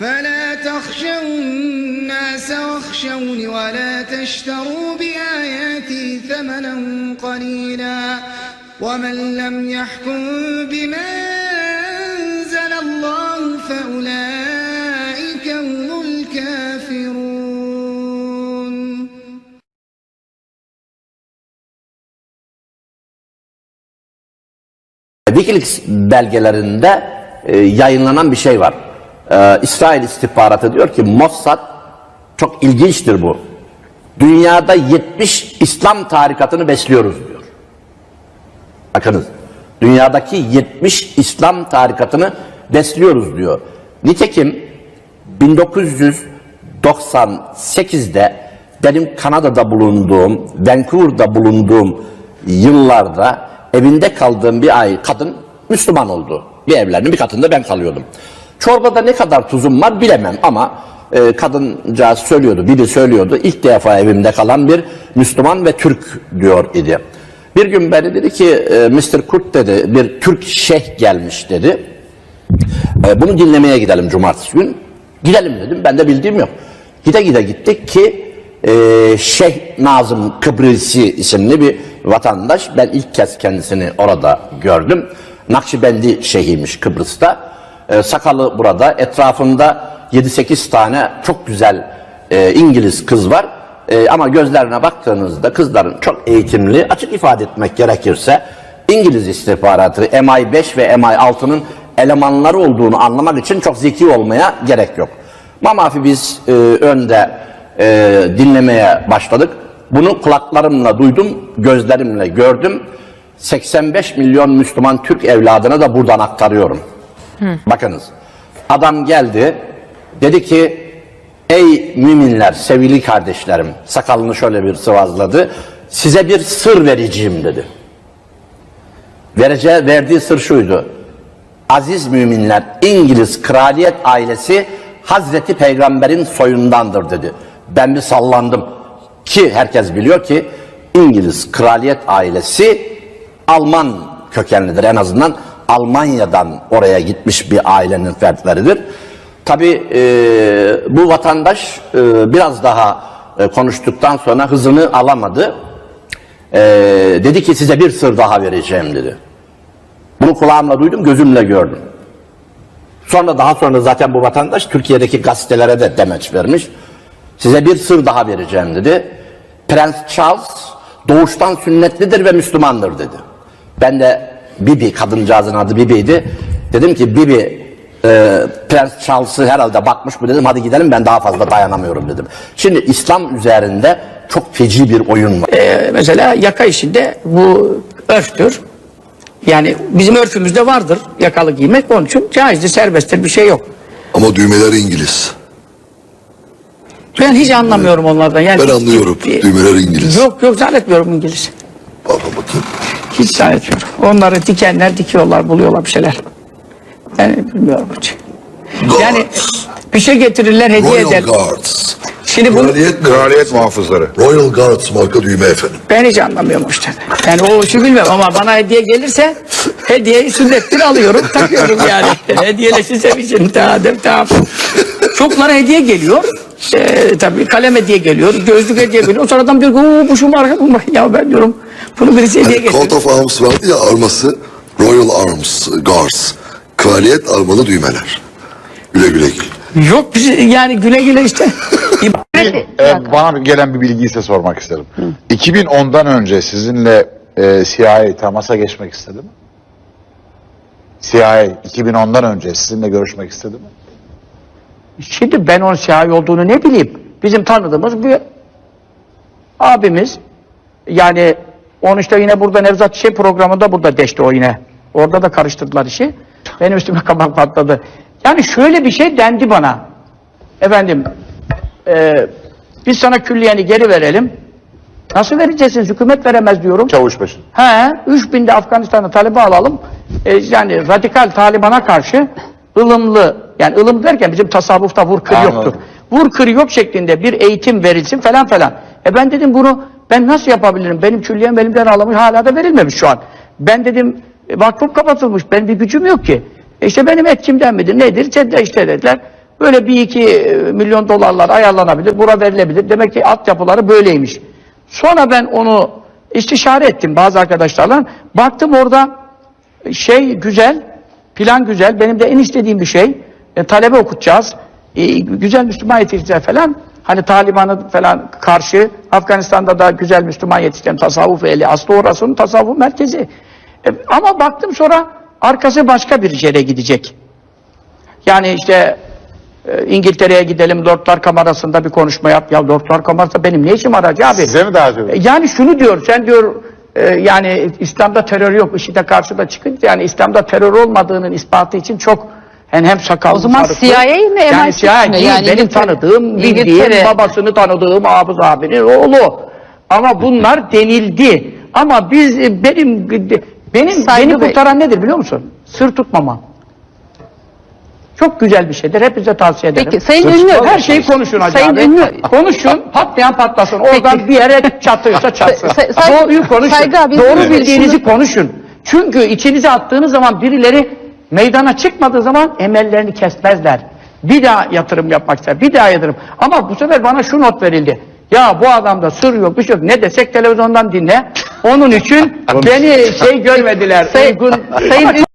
فلا تخشوا الناس واخشوني ولا تشتروا بآياتي ثمنا قليلا ومن لم يحكم بما أنزل الله فأولئك هم الكافرون Wikileaks belgelerinde e, yayınlanan bir şey var. E, İsrail istihbaratı diyor ki Mossad çok ilginçtir bu. Dünyada 70 İslam tarikatını besliyoruz diyor. Bakınız. Dünyadaki 70 İslam tarikatını besliyoruz diyor. Nitekim 1998'de benim Kanada'da bulunduğum, Vancouver'da bulunduğum yıllarda evinde kaldığım bir ay kadın Müslüman oldu. Bir evlerinin bir katında ben kalıyordum. Çorbada ne kadar tuzum var bilemem ama e, kadıncağız söylüyordu, biri söylüyordu. İlk defa evimde kalan bir Müslüman ve Türk diyor idi. Bir gün beni dedi ki e, Mr. Kurt dedi bir Türk şeyh gelmiş dedi. E, bunu dinlemeye gidelim cumartesi gün. Gidelim dedim. Ben de bildiğim yok. Gide gide gittik ki e, Şeyh Nazım Kıbrısi isimli bir vatandaş. Ben ilk kez kendisini orada gördüm. Nakşibendi şeyhiymiş Kıbrıs'ta. E, sakalı burada. Etrafında 7-8 tane çok güzel e, İngiliz kız var. E, ama gözlerine baktığınızda kızların çok eğitimli, açık ifade etmek gerekirse İngiliz istihbaratı MI5 ve MI6'nın elemanları olduğunu anlamak için çok zeki olmaya gerek yok. Mamafi biz e, önde e, dinlemeye başladık. Bunu kulaklarımla duydum, gözlerimle gördüm. 85 milyon Müslüman Türk evladına da buradan aktarıyorum. Bakınız, adam geldi, dedi ki, ey müminler, sevgili kardeşlerim, sakalını şöyle bir sıvazladı, size bir sır vereceğim dedi. Vereceği, verdiği sır şuydu. Aziz müminler, İngiliz kraliyet ailesi Hazreti Peygamber'in soyundandır dedi. Ben bir sallandım. Ki herkes biliyor ki İngiliz kraliyet ailesi Alman kökenlidir. En azından Almanya'dan oraya gitmiş bir ailenin fertleridir. Tabi bu vatandaş e, biraz daha e, konuştuktan sonra hızını alamadı. E, dedi ki size bir sır daha vereceğim dedi. Bunu kulağımla duydum, gözümle gördüm. Sonra daha sonra zaten bu vatandaş Türkiye'deki gazetelere de demeç vermiş. Size bir sır daha vereceğim dedi. Prens Charles doğuştan sünnetlidir ve Müslümandır dedi. Ben de Bibi, kadıncağızın adı Bibi'ydi. Dedim ki Bibi, e, Prens Charles'ı herhalde bakmış bu dedim. Hadi gidelim ben daha fazla dayanamıyorum dedim. Şimdi İslam üzerinde çok feci bir oyun var. Ee, mesela yaka işinde bu örftür. Yani bizim örfümüzde vardır yakalı giymek. Onun için caizdir, serbesttir bir şey yok. Ama düğmeler İngiliz. Ben hiç anlamıyorum onlardan. Yani Ben anlıyorum. Düğmeler İngiliz. Yok yok zannetmiyorum İngiliz. Baba bakın. Hiç zannetmiyorum. Onları dikenler dikiyorlar, buluyorlar bir şeyler. Ben bilmiyorum hiç. Yani bir şey getirirler, hediye Royal eder. Guards. Şimdi bunu Kraliyet, Kraliyet muhafızları. Royal Guards marka düğme efendim. ben hiç anlamıyorum işte. Yani o işi bilmem ama bana hediye gelirse hediyeyi sünnettir alıyorum, takıyorum yani. Hediyeleşi sevişin, tamam, tamam. Çoklara hediye geliyor. Ee, tabii kalem hediye geliyor, gözlük hediye geliyor. Sonradan bir bu bu şu marka bu marka. Ya ben diyorum bunu birisi hediye Hani Coat getirdi. of Arms vardı ya arması. Royal Arms Guards. Kraliyet armalı düğmeler. Güle güle. Yok bir şey- yani güle güle işte. Ee, bana gelen bir bilgiyi size sormak isterim. 2010'dan önce sizinle e, CIA temasa geçmek istedi mi? CIA 2010'dan önce sizinle görüşmek istedi mi? Şimdi ben onun siyahi olduğunu ne bileyim. Bizim tanıdığımız bir abimiz. Yani onu işte yine burada Nevzat Çiçek programında burada deşti o yine. Orada da karıştırdılar işi. Benim üstüme kabak patladı. Yani şöyle bir şey dendi bana. Efendim e, biz sana külliyeni geri verelim. Nasıl vereceksiniz? Hükümet veremez diyorum. Çavuşbaşı. He, 3000 de Afganistan'da Taliban alalım. E, yani radikal Taliban'a karşı ılımlı, yani ılım derken bizim tasavvufta vur kır Anladım. yoktur. Vur kır yok şeklinde bir eğitim verilsin falan falan. E ben dedim bunu ben nasıl yapabilirim? Benim külliyem elimden alınmış hala da verilmemiş şu an. Ben dedim e, vakfım kapatılmış. Benim bir gücüm yok ki. E işte benim etkimden midir nedir? İşte, işte dediler. böyle bir iki e, milyon dolarlar ayarlanabilir, bura verilebilir. Demek ki altyapıları böyleymiş. Sonra ben onu istişare ettim bazı arkadaşlarla. Baktım orada şey güzel, plan güzel. Benim de en istediğim bir şey. E, talebe okutacağız. E, güzel Müslüman yetiştireceğiz falan. Hani Taliban'ı falan karşı Afganistan'da da güzel Müslüman yetiştiren tasavvuf ehli. Aslı orasının tasavvuf merkezi. E, ama baktım sonra arkası başka bir yere gidecek. Yani işte e, İngiltere'ye gidelim Lordlar Kamerası'nda bir konuşma yap. Ya Lordlar Kamerası benim ne işim var hacı abi? Size mi davet ediyor? E, Yani şunu diyor, sen diyor e, yani İslam'da terör yok, IŞİD'e karşı da çıkınca yani İslam'da terör olmadığının ispatı için çok yani hem sakallı O zaman sarıklı- CIA mi, Yani MI6 CIA değil, Yani benim İngiltere- tanıdığım, bildiğim, babasını tanıdığım Hafız abinin oğlu. Ama bunlar denildi. Ama biz, benim, benim, Saygı beni Bey. kurtaran nedir biliyor musun? Sır tutmamam. Çok güzel bir şeydir. Hepinize tavsiye ederim. Peki, Sayın Ünlü-. Her şeyi konuşun hacı Sayın abi. Ünlü- Konuşun, patlayan patlasın. Oradan Peki. bir yere çatıyorsa çatsın. Say- say- Doğruyu konuşun. Saygı abi, Doğru şunu- bildiğinizi şunu- konuşun. Çünkü içinize attığınız zaman birileri meydana çıkmadığı zaman emellerini kesmezler. Bir daha yatırım yapmak ister. Bir daha yatırım. Ama bu sefer bana şu not verildi. Ya bu adamda sır yok, bir şey yok. Ne desek televizyondan dinle. Onun için beni şey görmediler. Say- uygun. Sayın